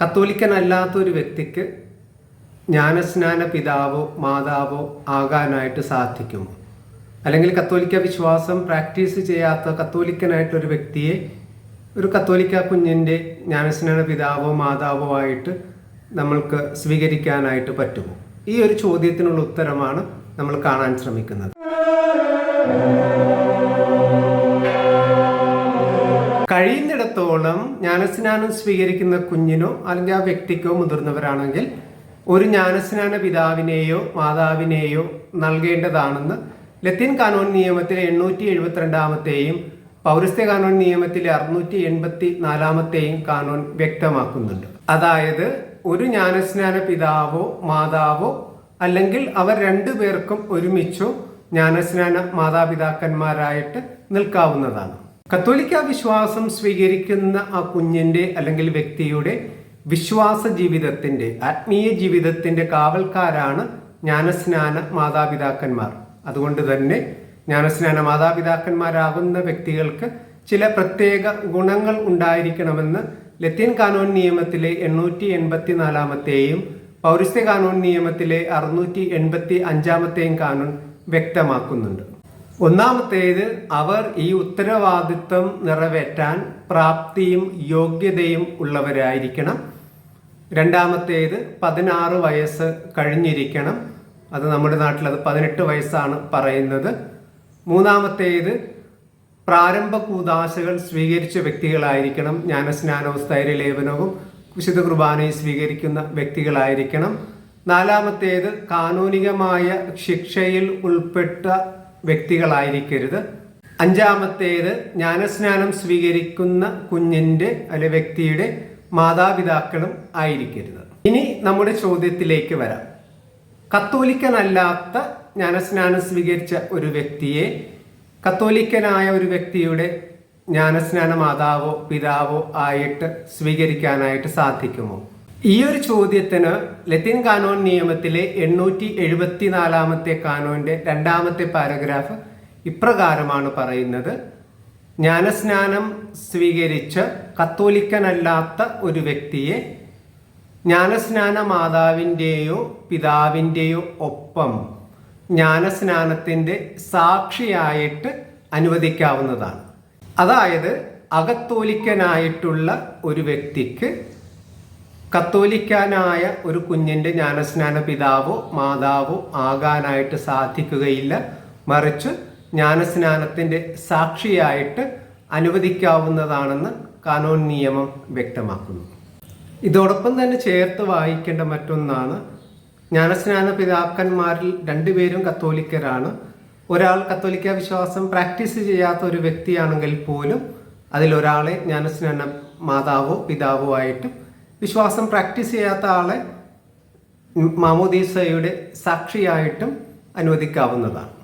കത്തോലിക്കനല്ലാത്ത ഒരു വ്യക്തിക്ക് ജ്ഞാനസ്നാന പിതാവോ മാതാവോ ആകാനായിട്ട് സാധിക്കുമോ? അല്ലെങ്കിൽ കത്തോലിക്ക വിശ്വാസം പ്രാക്ടീസ് ചെയ്യാത്ത കത്തോലിക്കനായിട്ടൊരു വ്യക്തിയെ ഒരു കത്തോലിക്ക കുഞ്ഞിന്റെ ജ്ഞാനസ്നാന പിതാവോ മാതാവോ ആയിട്ട് നമ്മൾക്ക് സ്വീകരിക്കാനായിട്ട് പറ്റുമോ? ഈ ഒരു ചോദ്യത്തിനുള്ള ഉത്തരമാണ് നമ്മൾ കാണാൻ ശ്രമിക്കുന്നത്. കഴിയുന്നിടത്തോളം ജ്ഞാനസ്നാനം സ്വീകരിക്കുന്ന കുഞ്ഞിനോ അല്ലെങ്കിൽ ആ വ്യക്തിക്കോ മുതിർന്നവരാണെങ്കിൽ ഒരു ജ്ഞാനസ്നാന പിതാവിനെയോ മാതാവിനെയോ നൽകേണ്ടതാണെന്ന് ലത്തീൻ കാനോൻ നിയമത്തിലെ എണ്ണൂറ്റി എഴുപത്തിരണ്ടാമത്തെയും പൗരസ്ത്യ കാനോൻ നിയമത്തിലെ അറുന്നൂറ്റി എൺപത്തി നാലാമത്തെയും കാനോൻ വ്യക്തമാക്കുന്നുണ്ട്. അതായത് ഒരു ജ്ഞാനസ്നാന പിതാവോ മാതാവോ അല്ലെങ്കിൽ അവർ രണ്ടു പേർക്കും ഒരുമിച്ചോ ജ്ഞാനസ്നാന മാതാപിതാക്കന്മാരായിട്ട് നിൽക്കാവുന്നതാണ്. കത്തോലിക്ക വിശ്വാസം സ്വീകരിക്കുന്ന ആ കുഞ്ഞിന്റെ അല്ലെങ്കിൽ വ്യക്തിയുടെ വിശ്വാസ ജീവിതത്തിന്റെ ആത്മീയ ജീവിതത്തിന്റെ കാവൽക്കാരാണ് ജ്ഞാനസ്നാന മാതാപിതാക്കന്മാർ. അതുകൊണ്ട് തന്നെ ജ്ഞാനസ്നാന മാതാപിതാക്കന്മാരാകുന്ന വ്യക്തികൾക്ക് ചില പ്രത്യേക ഗുണങ്ങൾ ഉണ്ടായിരിക്കണമെന്ന് ലത്തീൻ കാനോൻ നിയമത്തിലെ എണ്ണൂറ്റി എൺപത്തി നാലാമത്തെയും പൗരസ്ത്യ കാനോൻ നിയമത്തിലെ അറുന്നൂറ്റി എൺപത്തി അഞ്ചാമത്തെയും കാനോൻ വ്യക്തമാക്കുന്നുണ്ട്. ഒന്നാമത്തേത് അവർ ഈ ഉത്തരവാദിത്വം നിറവേറ്റാൻ പ്രാപ്തിയും യോഗ്യതയും ഉള്ളവരായിരിക്കണം. രണ്ടാമത്തേത് പതിനാറ് വയസ്സ് കഴിഞ്ഞിരിക്കണം. അത് നമ്മുടെ നാട്ടിൽ അത് പതിനെട്ട് വയസ്സാണ് പറയുന്നത്. മൂന്നാമത്തേത് പ്രാരംഭ കൂതാശകൾ സ്വീകരിച്ച വ്യക്തികളായിരിക്കണം. ജ്ഞാനസ്നാനവും സ്ഥൈര്യലേപനവും വിശുദ്ധ കുർബാനയും സ്വീകരിക്കുന്ന വ്യക്തികളായിരിക്കണം. നാലാമത്തേത് കാനൂനികമായ ശിക്ഷയിൽ ഉൾപ്പെട്ട വ്യക്തികളായിരിക്കരുത്. അഞ്ചാമത്തേത് ജ്ഞാനസ്നാനം സ്വീകരിക്കുന്ന കുഞ്ഞിന്റെ അല്ലെ വ്യക്തിയുടെ മാതാപിതാക്കളും ആയിരിക്കരുത്. ഇനി നമ്മുടെ ചോദ്യത്തിലേക്ക് വരാം. കത്തോലിക്കനല്ലാത്ത ജ്ഞാനസ്നാനം സ്വീകരിച്ച ഒരു വ്യക്തിയെ കത്തോലിക്കനായ ഒരു വ്യക്തിയുടെ ജ്ഞാനസ്നാന മാതാവോ പിതാവോ ആയിട്ട് സ്വീകരിക്കാനായിട്ട് സാധിക്കുമോ? ഈ ഒരു ചോദ്യത്തിന് ലത്തിൻ കാനോൻ നിയമത്തിലെ എണ്ണൂറ്റി എഴുപത്തിനാലാമത്തെ കാനോന്റെ രണ്ടാമത്തെ പാരഗ്രാഫ് ഇപ്രകാരമാണ് പറയുന്നത്. ജ്ഞാനസ്നാനം സ്വീകരിച്ച് കത്തോലിക്കനല്ലാത്ത ഒരു വ്യക്തിയെ ജ്ഞാനസ്നാന മാതാവിന്റെയോ പിതാവിന്റെയോ ഒപ്പം ജ്ഞാനസ്നാനത്തിന്റെ സാക്ഷിയായിട്ട് അനുവദിക്കാവുന്നതാണ്. അതായത് അകത്തോലിക്കനായിട്ടുള്ള ഒരു വ്യക്തിക്ക് കത്തോലിക്കാനായ ഒരു കുഞ്ഞിന്റെ ജ്ഞാനസ്നാന പിതാവോ മാതാവോ ആകാനായിട്ട് സാധിക്കുകയില്ല. മറിച്ച് ജ്ഞാനസ്നാനത്തിന്റെ സാക്ഷിയായിട്ട് അനുവദിക്കാവുന്നതാണെന്ന് കാനോൻ നിയമം വ്യക്തമാക്കുന്നു. ഇതോടൊപ്പം തന്നെ ചേർത്ത് വായിക്കേണ്ട മറ്റൊന്നാണ് ജ്ഞാനസ്നാന പിതാക്കന്മാരിൽ രണ്ടുപേരും കത്തോലിക്കരാണ്. ഒരാൾ കത്തോലിക്ക വിശ്വാസം പ്രാക്ടീസ് ചെയ്യാത്ത ഒരു വ്യക്തിയാണെങ്കിൽ പോലും അതിലൊരാളെ ജ്ഞാനസ്നാന മാതാവോ പിതാവോ ആയിട്ടും വിശ്വാസം പ്രാക്ടീസ് ചെയ്യാത്ത ആളെ മാമോദീസയുടെ സാക്ഷിയായിട്ടും അനുവദിക്കാവുന്നതാണ്.